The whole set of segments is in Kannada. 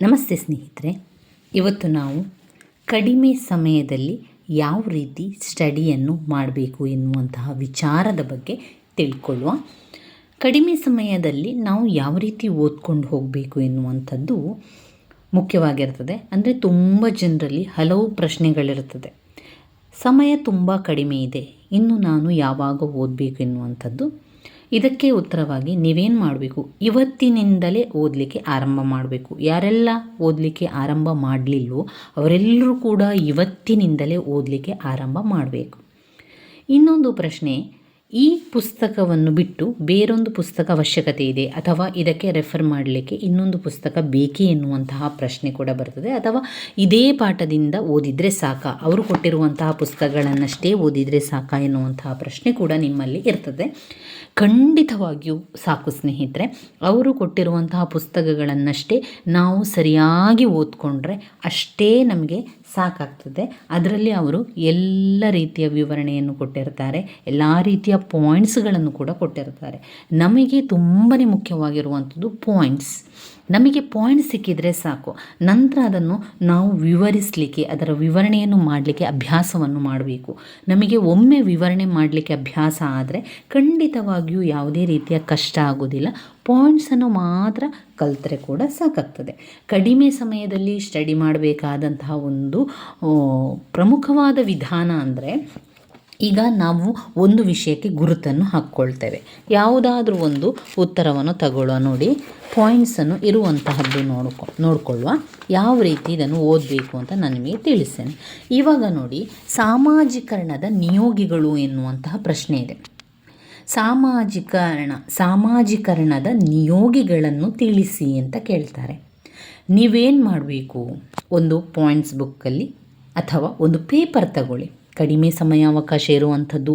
ನಮಸ್ತೆ ಸ್ನೇಹಿತರೆ, ಇವತ್ತು ನಾವು ಕಡಿಮೆ ಸಮಯದಲ್ಲಿ ಯಾವ ರೀತಿ ಸ್ಟಡಿಯನ್ನು ಮಾಡಬೇಕು ಎನ್ನುವಂತಹ ವಿಚಾರದ ಬಗ್ಗೆ ತಿಳ್ಕೊಳ್ಳುವ. ಕಡಿಮೆ ಸಮಯದಲ್ಲಿ ನಾವು ಯಾವ ರೀತಿ ಓದ್ಕೊಂಡು ಹೋಗಬೇಕು ಎನ್ನುವಂಥದ್ದು ಮುಖ್ಯವಾಗಿರ್ತದೆ. ಅಂದರೆ ತುಂಬ ಜನರಲ್ಲಿ ಹಲವು ಪ್ರಶ್ನೆಗಳಿರ್ತದೆ ಸಮಯ ತುಂಬ ಕಡಿಮೆ ಇದೆ. ಇನ್ನು ನಾನು ಯಾವಾಗ ಓದಬೇಕು ಎನ್ನುವಂಥದ್ದು ಇದಕ್ಕೆ ಉತ್ತರವಾಗಿ ನೀವೇನು ಮಾಡಬೇಕು? ಇವತ್ತಿನಿಂದಲೇ ಓದಲಿಕ್ಕೆ ಆರಂಭ ಮಾಡಬೇಕು. ಯಾರೆಲ್ಲ ಓದಲಿಕ್ಕೆ ಆರಂಭ ಮಾಡಲಿಲ್ಲವೋ ಅವರೆಲ್ಲರೂ ಕೂಡ ಇವತ್ತಿನಿಂದಲೇ ಓದಲಿಕ್ಕೆ ಆರಂಭ ಮಾಡಬೇಕು. ಇನ್ನೊಂದು ಪ್ರಶ್ನೆ ಈ ಪುಸ್ತಕವನ್ನು ಬಿಟ್ಟು ಬೇರೊಂದು ಪುಸ್ತಕ ಅವಶ್ಯಕತೆ ಇದೆ ಅಥವಾ ಇದಕ್ಕೆ ರೆಫರ್ ಮಾಡಲಿಕ್ಕೆ ಇನ್ನೊಂದು ಪುಸ್ತಕ ಬೇಕೇ ಎನ್ನುವಂತಹ ಪ್ರಶ್ನೆ ಕೂಡ ಬರ್ತದೆ. ಅಥವಾ ಇದೇ ಪಾಠದಿಂದ ಓದಿದರೆ ಸಾಕಾ? ಅವರು ಕೊಟ್ಟಿರುವಂತಹ ಪುಸ್ತಕಗಳನ್ನಷ್ಟೇ ಓದಿದರೆ ಸಾಕಾ ಎನ್ನುವಂತಹ ಪ್ರಶ್ನೆ ಕೂಡ ನಿಮ್ಮಲ್ಲಿ ಇರ್ತದೆ. ಖಂಡಿತವಾಗಿಯೂ ಸಾಕು ಸ್ನೇಹಿತರೆ, ಅವರು ಕೊಟ್ಟಿರುವಂತಹ ಪುಸ್ತಕಗಳನ್ನಷ್ಟೇ ನಾವು ಸರಿಯಾಗಿ ಓದ್ಕೊಂಡ್ರೆ ಅಷ್ಟೇ ನಮಗೆ ಸಾಕಾಗ್ತದೆ. ಅದರಲ್ಲಿ ಅವರು ಎಲ್ಲ ರೀತಿಯ ವಿವರಣೆಯನ್ನು ಕೊಟ್ಟಿರ್ತಾರೆ. ಎಲ್ಲ ರೀತಿಯ ಪಾಯಿಂಟ್ಸ್ಗಳನ್ನು ಕೂಡ ಕೊಟ್ಟಿರ್ತಾರೆ. ನಮಗೆ ತುಂಬಾ ಮುಖ್ಯವಾಗಿರುವಂಥದ್ದು ಪಾಯಿಂಟ್ಸ್ ನಮಗೆ ಪಾಯಿಂಟ್ ಸಿಕ್ಕಿದರೆ ಸಾಕು. ನಂತರ ಅದನ್ನು ನಾವು ವಿವರಿಸಲಿಕ್ಕೆ, ಅದರ ವಿವರಣೆಯನ್ನು ಮಾಡಲಿಕ್ಕೆ ಅಭ್ಯಾಸವನ್ನು ಮಾಡಬೇಕು. ನಮಗೆ ಒಮ್ಮೆ ವಿವರಣೆ ಮಾಡಲಿಕ್ಕೆ ಅಭ್ಯಾಸ ಆದರೆ ಖಂಡಿತವಾಗಿಯೂ ಯಾವುದೇ ರೀತಿಯ ಕಷ್ಟ ಆಗೋದಿಲ್ಲ. ಪಾಯಿಂಟ್ಸನ್ನು ಮಾತ್ರ ಕಲಿತರೆ ಕೂಡ ಸಾಕಾಗ್ತದೆ. ಕಡಿಮೆ ಸಮಯದಲ್ಲಿ ಸ್ಟಡಿ ಮಾಡಬೇಕಾದಂತಹ ಒಂದು ಪ್ರಮುಖವಾದ ವಿಧಾನ ಅಂದರೆ ಈಗ ನಾವು ಒಂದು ವಿಷಯಕ್ಕೆ ಗುರುತನ್ನು ಹಾಕ್ಕೊಳ್ತೇವೆ. ಯಾವುದಾದ್ರೂ ಒಂದು ಉತ್ತರವನ್ನು ತಗೊಳ್ಳುವ ನೋಡಿ ಪಾಯಿಂಟ್ಸನ್ನು ಇರುವಂತಹದ್ದು ನೋಡ್ಕೊ, ನೋಡಿಕೊಳ್ಳುವ ಯಾವ ರೀತಿ ಇದನ್ನು ಓದಬೇಕು ಅಂತ ನಾನು ನಿಮಗೆ ತಿಳಿಸ್ತೇನೆ. ಇವಾಗ ನೋಡಿ, ಸಾಮಾಜೀಕರಣದ ನಿಯೋಗಿಗಳು ಎನ್ನುವಂತಹ ಪ್ರಶ್ನೆ ಇದೆ. ಸಾಮಾಜಿಕರಣ, ಸಾಮಾಜೀಕರಣದ ನಿಯೋಗಿಗಳನ್ನು ತಿಳಿಸಿ ಅಂತ ಕೇಳ್ತಾರೆ. ನೀವೇನು ಮಾಡಬೇಕು? ಒಂದು ಪಾಯಿಂಟ್ಸ್ ಬುಕ್ಕಲ್ಲಿ ಅಥವಾ ಒಂದು ಪೇಪರ್ ತಗೊಳ್ಳಿ. ಕಡಿಮೆ ಸಮಯಾವಕಾಶ ಇರುವಂಥದ್ದು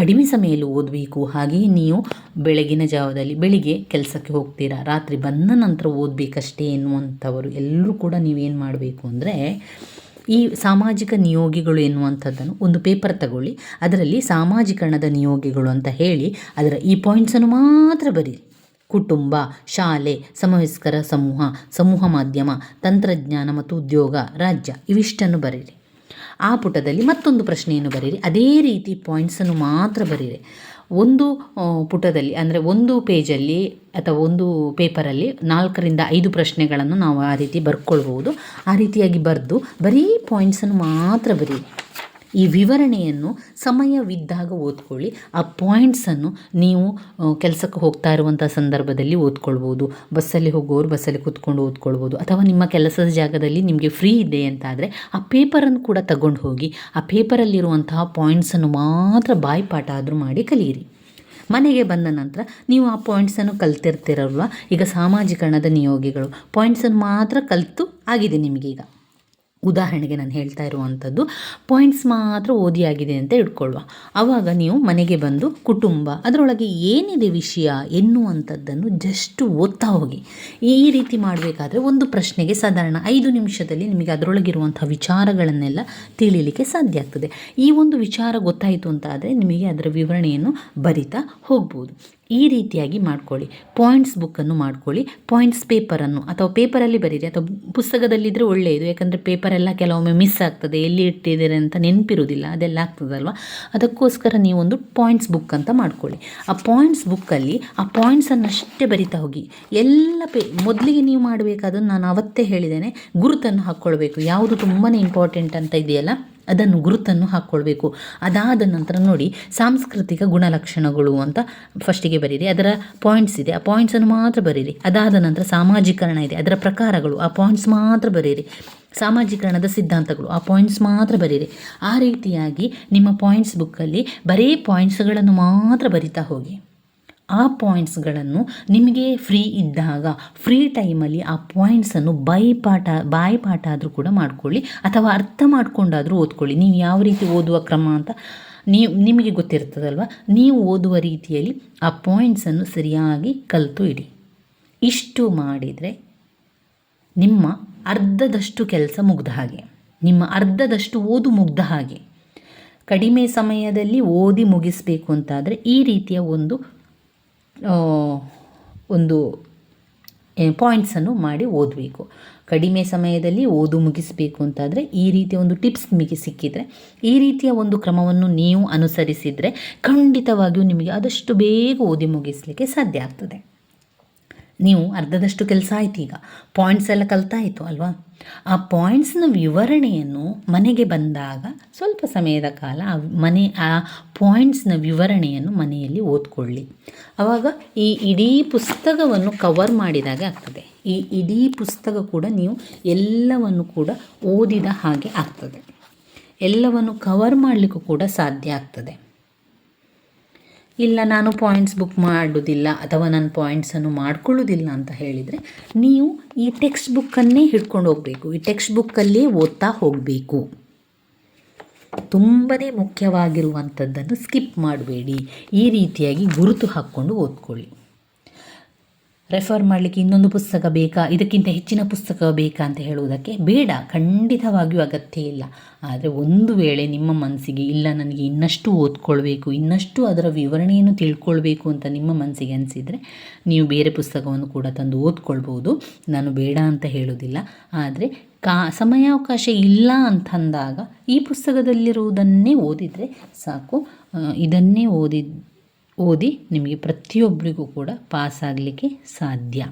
ಕಡಿಮೆ ಸಮಯದಲ್ಲಿ ಓದಬೇಕು. ಹಾಗೆಯೇ ನೀವು ಬೆಳಗಿನ ಜಾವದಲ್ಲಿ ಬೆಳಿಗ್ಗೆ ಕೆಲಸಕ್ಕೆ ಹೋಗ್ತೀರಾ, ರಾತ್ರಿ ಬಂದ ನಂತರ ಓದಬೇಕಷ್ಟೇ ಎನ್ನುವಂಥವರು ಎಲ್ಲರೂ ಕೂಡ ನೀವೇನು ಮಾಡಬೇಕು ಅಂದರೆ ಈ ಸಾಮಾಜಿಕ ನಿಯೋಗಿಗಳು ಎನ್ನುವಂಥದ್ದನ್ನು ಒಂದು ಪೇಪರ್ ತಗೊಳ್ಳಿ, ಅದರಲ್ಲಿ ಸಾಮಾಜೀಕರಣದ ನಿಯೋಗಿಗಳು ಅಂತ ಹೇಳಿ ಅದರ ಈ ಪಾಯಿಂಟ್ಸನ್ನು ಮಾತ್ರ ಬರೀರಿ. ಕುಟುಂಬ, ಶಾಲೆ ಸಮವಯಸ್ಕರ ಸಮೂಹ ಸಮೂಹ ಮಾಧ್ಯಮ, ತಂತ್ರಜ್ಞಾನ ಮತ್ತು ಉದ್ಯೋಗ, ರಾಜ್ಯ ಇವಿಷ್ಟನ್ನು ಬರೀರಿ. ಆ ಪುಟದಲ್ಲಿ ಮತ್ತೊಂದು ಪ್ರಶ್ನೆಯನ್ನು ಬರೀರಿ. ಅದೇ ರೀತಿ ಪಾಯಿಂಟ್ಸನ್ನು ಮಾತ್ರ ಬರೀರಿ. ಒಂದು ಪುಟದಲ್ಲಿ, ಅಂದರೆ ಒಂದು ಪೇಜಲ್ಲಿ ಅಥವಾ ಒಂದು ಪೇಪರಲ್ಲಿ ನಾಲ್ಕರಿಂದ ಐದು ಪ್ರಶ್ನೆಗಳನ್ನು ನಾವು ಆ ರೀತಿ ಬರ್ಕೊಳ್ಬೋದು ಆ ರೀತಿಯಾಗಿ ಬರೆದು ಬರೀ ಪಾಯಿಂಟ್ಸನ್ನು ಮಾತ್ರ ಬರೀರಿ. ಈ ವಿವರಣೆಯನ್ನು ಸಮಯವಿದ್ದಾಗ ಓದ್ಕೊಳ್ಳಿ. ಆ ಪಾಯಿಂಟ್ಸನ್ನು ನೀವು ಕೆಲಸಕ್ಕೆ ಹೋಗ್ತಾ ಇರುವಂಥ ಸಂದರ್ಭದಲ್ಲಿ ಓದ್ಕೊಳ್ಬೋದು. ಬಸ್ಸಲ್ಲಿ ಹೋಗೋರು ಬಸ್ಸಲ್ಲಿ ಕೂತ್ಕೊಂಡು ಓದ್ಕೊಳ್ಬೋದು. ಅಥವಾ ನಿಮ್ಮ ಕೆಲಸದ ಜಾಗದಲ್ಲಿ ನಿಮಗೆ ಫ್ರೀ ಇದೆ ಅಂತಾದರೆ ಆ ಪೇಪರನ್ನು ಕೂಡ ತಗೊಂಡು ಹೋಗಿ, ಆ ಪೇಪರಲ್ಲಿರುವಂತಹ ಪಾಯಿಂಟ್ಸನ್ನು ಮಾತ್ರ ಬಾಯ್ಪಾಠ ಆದರೂ ಮಾಡಿ ಕಲಿಯಿರಿ ಮನೆಗೆ ಬಂದ ನಂತರ ನೀವು ಆ ಪಾಯಿಂಟ್ಸನ್ನು ಕಲ್ತಿರ್ತಿರಲ್ವ? ಈಗ ಸಾಮಾಜೀಕರಣದ ನಿಯೋಗಿಗಳು ಪಾಯಿಂಟ್ಸನ್ನು ಮಾತ್ರ ಕಲಿತು ಆಗಿದೆ ನಿಮಗೀಗ ಉದಾಹರಣೆಗೆ ನಾನು ಹೇಳ್ತಾ ಇರುವಂಥದ್ದು ಪಾಯಿಂಟ್ಸ್ ಮಾತ್ರ ಓದಿಯಾಗಿದೆ ಅಂತ ಇಟ್ಕೊಳ್ಳುವ ಆವಾಗ ನೀವು ಮನೆಗೆ ಬಂದು ಕುಟುಂಬ, ಅದರೊಳಗೆ ಏನಿದೆ ವಿಷಯ ಎನ್ನುವಂಥದ್ದನ್ನು ಜಸ್ಟ್ ಓದ್ತಾ ಹೋಗಿ. ಈ ರೀತಿ ಮಾಡಬೇಕಾದ್ರೆ ಒಂದು ಪ್ರಶ್ನೆಗೆ ಸಾಧಾರಣ ಐದು ನಿಮಿಷದಲ್ಲಿ ನಿಮಗೆ ಅದರೊಳಗಿರುವಂಥ ವಿಚಾರಗಳನ್ನೆಲ್ಲ ತಿಳಿಯಲಿಕ್ಕೆ ಸಾಧ್ಯ ಆಗ್ತದೆ. ಈ ಒಂದು ವಿಚಾರ ಗೊತ್ತಾಯಿತು ಅಂತ ಆದರೆ ನಿಮಗೆ ಅದರ ವಿವರಣೆಯನ್ನು ಬರಿತಾ ಹೋಗ್ಬೋದು. ಈ ರೀತಿಯಾಗಿ ಮಾಡ್ಕೊಳ್ಳಿ. ಪಾಯಿಂಟ್ಸ್ ಬುಕ್ಕನ್ನು ಮಾಡ್ಕೊಳ್ಳಿ. ಪಾಯಿಂಟ್ಸ್ ಪೇಪರನ್ನು ಅಥವಾ ಪೇಪರಲ್ಲಿ ಬರೀರಿ ಅಥವಾ ಪುಸ್ತಕದಲ್ಲಿದ್ದರೆ ಒಳ್ಳೆಯದು. ಯಾಕಂದರೆ ಪೇಪರೆಲ್ಲ ಕೆಲವೊಮ್ಮೆ ಮಿಸ್ ಆಗ್ತದೆ. ಎಲ್ಲಿ ಇಟ್ಟಿದ್ದೀರಿ ಅಂತ ನೆನಪಿರುವುದಿಲ್ಲ. ಅದೆಲ್ಲ ಆಗ್ತದಲ್ವ? ಅದಕ್ಕೋಸ್ಕರ ನೀವೊಂದು ಪಾಯಿಂಟ್ಸ್ ಬುಕ್ ಅಂತ ಮಾಡ್ಕೊಳ್ಳಿ. ಆ ಪಾಯಿಂಟ್ಸ್ ಬುಕ್ಕಲ್ಲಿ ಆ ಪಾಯಿಂಟ್ಸನ್ನು ಅಷ್ಟೇ ಬರಿತಾ ಹೋಗಿ. ಎಲ್ಲ ಪೇ, ಮೊದಲಿಗೆ ನೀವು ಮಾಡಬೇಕಾದನ್ನು ನಾನು ಅವತ್ತೇ ಹೇಳಿದ್ದೇನೆ. ಗುರುತನ್ನು ಹಾಕ್ಕೊಳ್ಬೇಕು. ಯಾವುದು ತುಂಬಾ ಇಂಪಾರ್ಟೆಂಟ್ ಅಂತ ಇದೆಯಲ್ಲ? ಅದನ್ನು ಗುರುತನ್ನು ಹಾಕ್ಕೊಳ್ಬೇಕು. ಅದಾದ ನಂತರ ನೋಡಿ, ಸಾಂಸ್ಕೃತಿಕ ಗುಣಲಕ್ಷಣಗಳು ಅಂತ ಫಸ್ಟಿಗೆ ಬರೀರಿ. ಅದರ ಪಾಯಿಂಟ್ಸ್ ಇದೆ. ಆ ಪಾಯಿಂಟ್ಸನ್ನು ಮಾತ್ರ ಬರೀರಿ. ಅದಾದ ನಂತರ ಸಾಮಾಜೀಕರಣ ಇದೆ. ಅದರ ಪ್ರಕಾರಗಳು, ಆ ಪಾಯಿಂಟ್ಸ್ ಮಾತ್ರ ಬರೀರಿ. ಸಾಮಾಜೀಕರಣದ ಸಿದ್ಧಾಂತಗಳು, ಆ ಪಾಯಿಂಟ್ಸ್ ಮಾತ್ರ ಬರೀರಿ. ಆ ರೀತಿಯಾಗಿ ನಿಮ್ಮ ಪಾಯಿಂಟ್ಸ್ ಬುಕ್ಕಲ್ಲಿ ಬರೀ ಪಾಯಿಂಟ್ಸ್ಗಳನ್ನು ಮಾತ್ರ ಬರಿತಾ ಹೋಗಿ. ಆ ಪಾಯಿಂಟ್ಸ್ಗಳನ್ನು ನಿಮಗೆ ಫ್ರೀ ಇದ್ದಾಗ ಫ್ರೀ ಟೈಮಲ್ಲಿ ಆ ಪಾಯಿಂಟ್ಸನ್ನು ಬಾಯಿಪಾಠ ಬಾಯಿಪಾಠ ಆದರೂ ಕೂಡ ಮಾಡ್ಕೊಳ್ಳಿ. ಅಥವಾ ಅರ್ಥ ಮಾಡ್ಕೊಂಡಾದರೂ ಓದ್ಕೊಳ್ಳಿ. ನೀವು ಯಾವ ರೀತಿ ಓದುವ ಕ್ರಮ ಅಂತ ನೀವು, ನಿಮಗೆ ಗೊತ್ತಿರ್ತದಲ್ವ? ನೀವು ಓದುವ ರೀತಿಯಲ್ಲಿ ಆ ಪಾಯಿಂಟ್ಸನ್ನು ಸರಿಯಾಗಿ ಕಲಿತು ಇಡಿ. ಇಷ್ಟು ಮಾಡಿದರೆ ನಿಮ್ಮ ಅರ್ಧದಷ್ಟು ಕೆಲಸ ಮುಗ್ದ ಹಾಗೆ. ನಿಮ್ಮ ಅರ್ಧದಷ್ಟು ಓದು ಮುಗ್ದ ಹಾಗೆ. ಕಡಿಮೆ ಸಮಯದಲ್ಲಿ ಓದಿ ಮುಗಿಸಬೇಕು ಅಂತಾದರೆ ಈ ರೀತಿಯ ಒಂದು ಒಂದು ಪಾಯಿಂಟ್ಸನ್ನು ಮಾಡಿ ಓದಬೇಕು. ಕಡಿಮೆ ಸಮಯದಲ್ಲಿ ಓದು ಮುಗಿಸಬೇಕು ಅಂತಾದರೆ ಈ ರೀತಿಯ ಒಂದು ಟಿಪ್ಸ್ ನಿಮಗೆ ಸಿಕ್ಕಿದರೆ, ಈ ರೀತಿಯ ಒಂದು ಕ್ರಮವನ್ನು ನೀವು ಅನುಸರಿಸಿದರೆ ಖಂಡಿತವಾಗಿಯೂ ನಿಮಗೆ ಆದಷ್ಟು ಬೇಗ ಓದಿ ಮುಗಿಸಲಿಕ್ಕೆ ಸಾಧ್ಯ ಆಗ್ತದೆ. ನೀವು ಅರ್ಧದಷ್ಟು ಕೆಲಸ ಆಯ್ತು ಈಗ. ಪಾಯಿಂಟ್ಸ್ ಎಲ್ಲ ಕಲ್ತಾಯಿತು ಅಲ್ವಾ? ಆ ಪಾಯಿಂಟ್ಸ್ನ ವಿವರಣೆಯನ್ನು ಮನೆಗೆ ಬಂದಾಗ ಸ್ವಲ್ಪ ಸಮಯದ ಕಾಲ ಆ ಮನೆ, ಆ ಪಾಯಿಂಟ್ಸ್ನ ವಿವರಣೆಯನ್ನು ಮನೆಯಲ್ಲಿ ಓದ್ಕೊಳ್ಳಿ. ಆವಾಗ ಈ ಇಡೀ ಪುಸ್ತಕವನ್ನು ಕವರ್ ಮಾಡಿದಾಗ ಆಗ್ತದೆ. ಈ ಇಡೀ ಪುಸ್ತಕ ಕೂಡ ನೀವು ಎಲ್ಲವನ್ನು ಕೂಡ ಓದಿದ ಹಾಗೆ ಆಗ್ತದೆ. ಎಲ್ಲವನ್ನು ಕವರ್ ಮಾಡಲಿಕ್ಕೂ ಕೂಡ ಸಾಧ್ಯ ಆಗ್ತದೆ. ಇಲ್ಲ, ನಾನು ಪಾಯಿಂಟ್ಸ್ ಬುಕ್ ಮಾಡೋದಿಲ್ಲ ಅಥವಾ ನಾನು ಪಾಯಿಂಟ್ಸನ್ನು ಮಾಡ್ಕೊಳ್ಳೋದಿಲ್ಲ ಅಂತ ಹೇಳಿದರೆ ನೀವು ಈ ಟೆಕ್ಸ್ಟ್ ಬುಕ್ಕನ್ನೇ ಹಿಡ್ಕೊಂಡು ಹೋಗಬೇಕು. ಈ ಟೆಕ್ಸ್ಟ್ ಬುಕ್ಕಲ್ಲೇ ಓದ್ತಾ ಹೋಗಬೇಕು. ತುಂಬಾ ಮುಖ್ಯವಾಗಿರುವಂಥದ್ದನ್ನು ಸ್ಕಿಪ್ ಮಾಡಬೇಡಿ. ಈ ರೀತಿಯಾಗಿ ಗುರುತು ಹಾಕ್ಕೊಂಡು ಓದ್ಕೊಳ್ಳಿ. ರೆಫರ್ ಮಾಡಲಿಕ್ಕೆ ಇನ್ನೊಂದು ಪುಸ್ತಕ ಬೇಕಾ? ಇದಕ್ಕಿಂತ ಹೆಚ್ಚಿನ ಪುಸ್ತಕ ಬೇಕಾ ಅಂತ ಹೇಳುವುದಕ್ಕೆ ಬೇಡ. ಖಂಡಿತವಾಗಿಯೂ ಅಗತ್ಯ ಇಲ್ಲ. ಆದರೆ ಒಂದು ವೇಳೆ ನಿಮ್ಮ ಮನಸ್ಸಿಗೆ ಇಲ್ಲ, ನನಗೆ ಇನ್ನಷ್ಟು ಓದ್ಕೊಳ್ಬೇಕು, ಇನ್ನಷ್ಟು ಅದರ ವಿವರಣೆಯನ್ನು ತಿಳ್ಕೊಳ್ಬೇಕು ಅಂತ ನಿಮ್ಮ ಮನಸ್ಸಿಗೆ ಅನಿಸಿದರೆ ನೀವು ಬೇರೆ ಪುಸ್ತಕವನ್ನು ಕೂಡ ತಂದು ಓದ್ಕೊಳ್ಬೋದು. ನಾನು ಬೇಡ ಅಂತ ಹೇಳೋದಿಲ್ಲ ಆದರೆ ಕಾ, ಸಮಯಾವಕಾಶ ಇಲ್ಲ ಅಂತಂದಾಗ ಈ ಪುಸ್ತಕದಲ್ಲಿರುವುದನ್ನೇ ಓದಿದರೆ ಸಾಕು. ಇದನ್ನೇ ಓದಿದ ಓದಿ ನಿಮಗೆ ಪ್ರತಿಯೊಬ್ಬರಿಗೂ ಕೂಡ ಪಾಸ್ ಆಗಲಿಕ್ಕೆ ಸಾಧ್ಯ.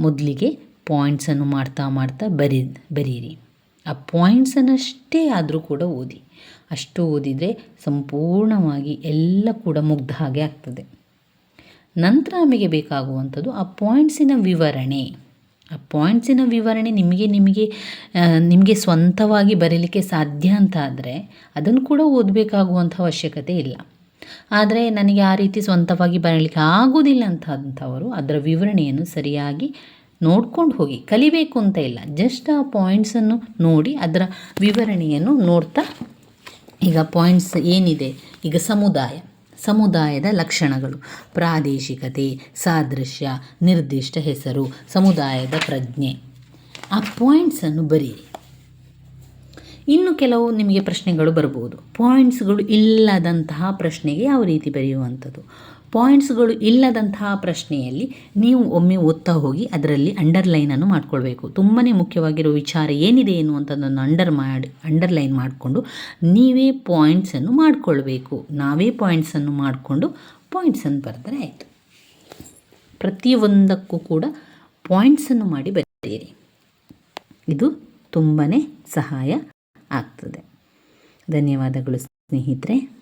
ಮೊದಲಿಗೆ ಪಾಯಿಂಟ್ಸನ್ನು ಮಾಡ್ತಾ ಮಾಡ್ತಾ ಬರೀ, ಬರೀರಿ. ಆ ಪಾಯಿಂಟ್ಸನ್ನಷ್ಟೇ ಆದರೂ ಕೂಡ ಓದಿ. ಅಷ್ಟು ಓದಿದರೆ ಸಂಪೂರ್ಣವಾಗಿ ಎಲ್ಲ ಕೂಡ ಮುಗ್ಧ ಹಾಗೆ ಆಗ್ತದೆ. ನಂತರ ನಮಗೆ ಬೇಕಾಗುವಂಥದ್ದು ಆ ಪಾಯಿಂಟ್ಸಿನ ವಿವರಣೆ. ಆ ಪಾಯಿಂಟ್ಸಿನ ವಿವರಣೆ ನಿಮಗೆ ನಿಮಗೆ ನಿಮಗೆ ಸ್ವಂತವಾಗಿ ಬರೀಲಿಕ್ಕೆ ಸಾಧ್ಯ ಅಂತ ಆದರೆ ಅದನ್ನು ಕೂಡ ಓದಬೇಕಾಗುವಂಥ ಅವಶ್ಯಕತೆ ಇಲ್ಲ. ಆದರೆ ನನಗೆ ಆ ರೀತಿ ಸ್ವಂತವಾಗಿ ಬರಲಿಕ್ಕೆ ಆಗೋದಿಲ್ಲ ಅಂತ ಅಂಥವರು ಅದರ ವಿವರಣೆಯನ್ನು ಸರಿಯಾಗಿ ನೋಡ್ಕೊಂಡು ಹೋಗಿ. ಕಲಿಬೇಕು ಅಂತ ಇಲ್ಲ. ಜಸ್ಟ್ ಆ ಪಾಯಿಂಟ್ಸನ್ನು ನೋಡಿ ಅದರ ವಿವರಣೆಯನ್ನು ನೋಡ್ತಾ ಈಗ ಪಾಯಿಂಟ್ಸ್ ಏನಿದೆ? ಈಗ ಸಮುದಾಯ. ಸಮುದಾಯದ ಲಕ್ಷಣಗಳು. ಪ್ರಾದೇಶಿಕತೆ, ಸಾದೃಶ್ಯ, ನಿರ್ದಿಷ್ಟ ಹೆಸರು, ಸಮುದಾಯದ ಪ್ರಜ್ಞೆ. ಆ ಪಾಯಿಂಟ್ಸನ್ನು ಬರೀರಿ. ಇನ್ನು ಕೆಲವು ನಿಮಗೆ ಪ್ರಶ್ನೆಗಳು ಬರ್ಬೋದು ಪಾಯಿಂಟ್ಸ್ಗಳು ಇಲ್ಲದಂತಹ ಪ್ರಶ್ನೆಗೆ ಯಾವ ರೀತಿ ಬರೆಯುವಂಥದ್ದು? ಪಾಯಿಂಟ್ಸ್ಗಳು ಇಲ್ಲದಂತಹ ಪ್ರಶ್ನೆಯಲ್ಲಿ ನೀವು ಒಮ್ಮೆ ಓದ್ತಾ ಹೋಗಿ ಅದರಲ್ಲಿ ಅಂಡರ್ಲೈನನ್ನು ಮಾಡಿಕೊಳ್ಬೇಕು. ತುಂಬಾ ಮುಖ್ಯವಾಗಿರೋ ವಿಚಾರ ಏನಿದೆ ಎನ್ನುವಂಥದ್ದನ್ನು ಅಂಡರ್ ಮಾಡಿ, ಅಂಡರ್ಲೈನ್ ಮಾಡಿಕೊಂಡು ನೀವೇ ಪಾಯಿಂಟ್ಸನ್ನು ಮಾಡಿಕೊಳ್ಬೇಕು. ನಾವೇ ಪಾಯಿಂಟ್ಸನ್ನು ಮಾಡಿಕೊಂಡು ಪಾಯಿಂಟ್ಸನ್ನು ಬರೆದರೆ ಆಯಿತು. ಪ್ರತಿಯೊಂದಕ್ಕೂ ಕೂಡ ಪಾಯಿಂಟ್ಸನ್ನು ಮಾಡಿ ಬರೆಯಿರಿ. ಇದು ತುಂಬಾ ಸಹಾಯ ಆಗ್ತದೆ. ಧನ್ಯವಾದಗಳು ಸ್ನೇಹಿತರೆ.